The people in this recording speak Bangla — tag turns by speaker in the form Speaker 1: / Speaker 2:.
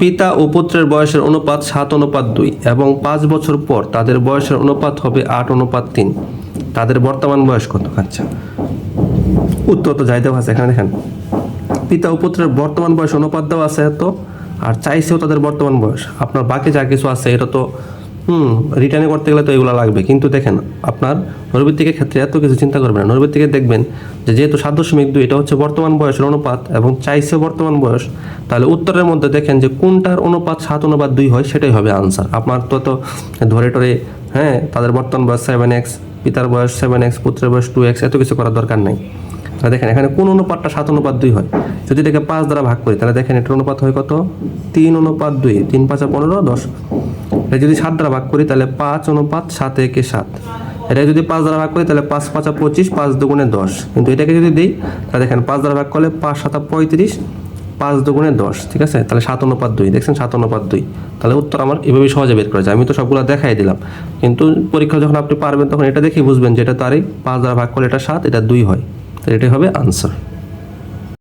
Speaker 1: পিতা ও পুত্রের বয়সের অনুপাত সাত, অনুপাত দুই এবং পাঁচ বছর পর তাদের বয়সের অনুপাত হবে আট, অনুপাত তিন। তাদের বর্তমান বয়স কত? আচ্ছা। উত্তর তো যাই দেওয়া এখানে দেখেন। পিতা ও পুত্রের বর্তমান বয়স অনুপাত দেওয়া আছে এত, আর চাইছেও তাদের বর্তমান বয়স। আপনার বাকি যা কিছু আছে, এটা তো হুম রিটার্নে করতে গেলে তো এগুলো লাগবে। কিন্তু দেখেন, আপনার নৈর্বৃত্তিকের ক্ষেত্রে এত কিছু চিন্তা করবেন না। নৈর্বৃত্তিকে দেখবেন যে যেহেতু সাত দশমিক দুই, এটা হচ্ছে বর্তমান বয়সের অনুপাত এবং চাইছে বর্তমান বয়স, তাহলে উত্তরের মধ্যে দেখেন যে কোনটার অনুপাত সাত অনুপাত দুই হয়, সেটাই হবে আনসার আপনার তো তো ধরে টরে হ্যাঁ তাদের বর্তমান বয়স সেভেন এক্স পিতার বয়স সেভেন এক্স পুত্রের বয়স টু এক্স এত কিছু করার দরকার নেই। তাহলে দেখেন, এখানে কোন অনুপাতটা সাত অনুপাত দুই হয়? যদি এটাকে পাঁচ দ্বারা ভাগ করি, তাহলে দেখেন এটার অনুপাত হয় কত? তিন অনুপাত দুই, তিন পাঁচা পনেরো, দশ। এটা যদি সাত দ্বারা ভাগ করি, তাহলে পাঁচ অনুপাত সাত একে সাত। এটা যদি পাঁচ দ্বারা ভাগ করি, তাহলে পাঁচ পাঁচা পঁচিশ, পাঁচ দুগুণে দশ। কিন্তু এটাকে যদি দিই, তাহলে দেখেন পাঁচ দ্বারা ভাগ করলে পাঁচ সাতা পঁয়ত্রিশ, পাঁচ দুগুণে দশ, ঠিক আছে? তাহলে সাত অনুপাত দুই। দেখছেন সাত অনুপাত দুই। তাহলে উত্তর আমার এভাবে সহজে বের করা যায়। আমি তো সবগুলো দেখাই দিলাম। কিন্তু পরীক্ষা যখন আপনি পারবেন, তখন এটা দেখেই বুঝবেন যে এটা তারই পাঁচ দ্বারা ভাগ করলে এটা সাত, এটা দুই হয়। তাহলে এটাই হবে আনসার।